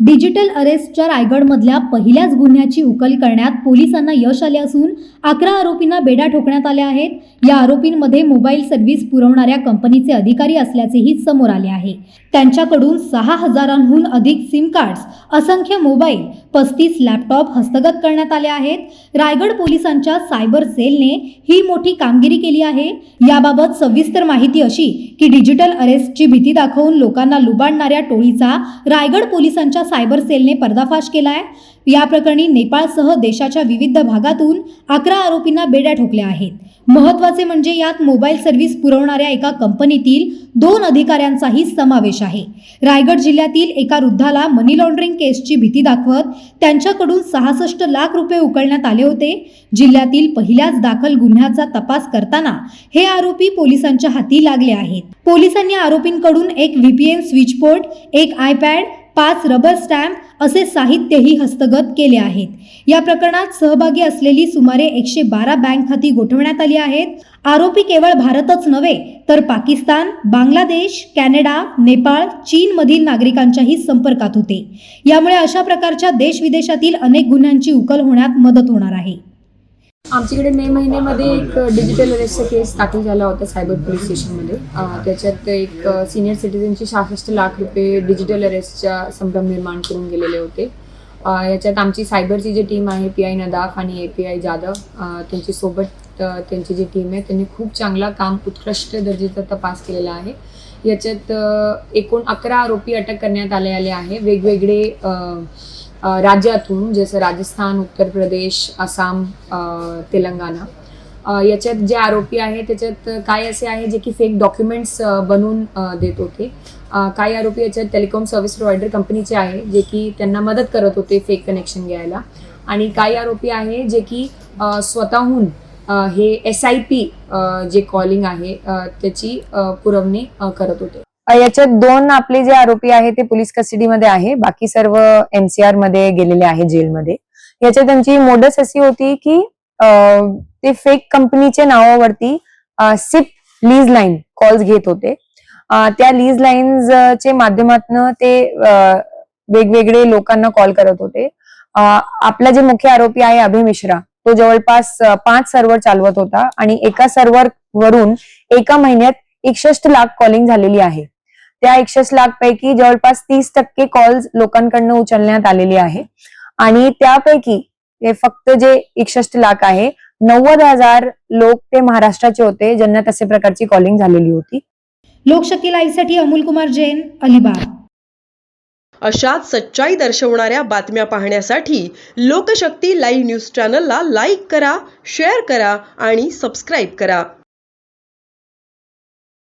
Digital अरेस्टच्या रायगडमधल्या पहिल्याच गुन्ह्याची उकल करण्यात पोलिसांना यश आले असून अकरा आरोपींना बेड्या ठोकण्यात आल्या आहेत. या आरोपींमध्ये मोबाईल सर्व्हिस पुरवणाऱ्या कंपनीचे अधिकारी असल्याचेही समोर आले आहे. त्यांच्याकडून सहा हजारांहून अधिक सिम कार्ड्स असंख्य मोबाईल पस्तीस लॅपटॉप हस्तगत करण्यात आले आहेत. रायगड पोलिसांच्या सायबर सेलने ही मोठी कामगिरी केली आहे. याबाबत सविस्तर माहिती अशी की डिजिटल अरेस्टची भीती दाखवून लोकांना लुबाडणाऱ्या टोळीचा रायगड पोलिसांच्या सायबर सेलने पर्दाफाश केला आहे या प्रकरणी नेपाळसह देशाच्या विविध भागातून अकरा आरोपींना बेड्या ठोकल्या आहेत. महत्त्वाचे म्हणजे यात मोबाईल सर्व्हिस पुरवणाऱ्या एका कंपनीतील दोन अधिकाऱ्यांचाही समावेश आहे. रायगड जिल्ह्यातील एका वृद्धाला मनी लॉन्ड्रिंग केसची भीती दाखवत त्यांच्याकडून सहासष्ट लाख रुपये उकळण्यात आले होते. जिल्ह्यातील पहिल्याच दाखल गुन्ह्याचा तपास करताना हे आरोपी पोलिसांच्या हाती लागले आहेत. पोलिसांनी आरोपींकडून एक व्हीपीएन स्विच पोर्ट एक आयपॅड पाच रबर स्टॅम्प असे साहित्यही हस्तगत केले आहेत. या प्रकरणात सहभागी असलेली सुमारे एकशे बारा बँक खाती गोठवण्यात आली आहेत. आरोपी केवळ भारतच नव्हे तर पाकिस्तान बांगलादेश कॅनडा नेपाळ चीनमधील नागरिकांच्याही संपर्कात होते. यामुळे अशा प्रकारच्या देश विदेशातील अनेक गुन्ह्यांची उकल होण्यात मदत होणार आहे. आमच्याकडे मे महिन्यामध्ये एक डिजिटल अरेस्टचा केस दाखल झाला होता सायबर पोलीस स्टेशनमध्ये त्याच्यात एक सिनियर सिटीजनचे सहासष्ट लाख रुपये डिजिटल अरेस्टच्या संभ्रम निर्माण करून गेलेले होते. याच्यात आमची सायबरची जी टीम आहे पी आय नदाफ आणि ए पी आय जाधव त्यांची सोबत त्यांची जी टीम आहे त्यांनी खूप चांगला काम उत्कृष्ट दर्जेचा तपास केलेला आहे. याच्यात एकूण अकरा आरोपी अटक करण्यात आले आले आहे. वेगवेगळे राज्यातून जसं राजस्थान उत्तर प्रदेश आसाम तेलंगणा. याच्यात जे आरोपी आहे त्याच्यात काय असे आहे जे की फेक डॉक्युमेंट्स बनवून देत होते. काही आरोपी याच्यात टेलिकॉम सर्व्हिस प्रोव्हायडर कंपनीचे आहे जे की त्यांना मदत करत होते फेक कनेक्शन घ्यायला. आणि काही आरोपी आहे जे की स्वतःहून हे एस आय पी जे कॉलिंग आहे त्याची पुरवणी करत होते. याच्यात दोन आपले जे आरोपी आहे ते पोलीस कस्टडीमध्ये आहे. बाकी सर्व एमसीआरमध्ये गेलेले आहे जेलमध्ये. याच्यात त्यांची मोडस अशी होती की ते फेक कंपनीच्या नावावरती सिप लीज लाईन कॉल्स घेत होते. त्या लीज लाईन्स माध्यमातून ते वेगवेगळे लोकांना कॉल करत होते. आपला जे मुख्य आरोपी आहे अभय मिश्रा तो जवळपास पाच सर्व्हर चालवत होता आणि एका सर्व्हर वरून एका महिन्यात एकसष्ट लाख कॉलिंग झालेली आहे. त्या एकसष्ट लाख पैकी जवळपास तीस टक्के कॉल्स लोकांकडनं उचलण्यात आलेली आहे. आणि त्यापैकी हे फक्त जे एकसष्ट लाख आहे नव्वद हजार लोक ते महाराष्ट्राचे होते ज्यांना तसे प्रकारची कॉलिंग झालेली होती. लोकशक्ती लाईव्हसाठी अमोल कुमार जैन अलिबाग. अशाच सच्चाई दर्शवणाऱ्या बातम्या पाहण्यासाठी लोकशक्ती लाईव्ह न्यूज चॅनलला लाईक करा शेअर करा आणि सबस्क्राईब करा.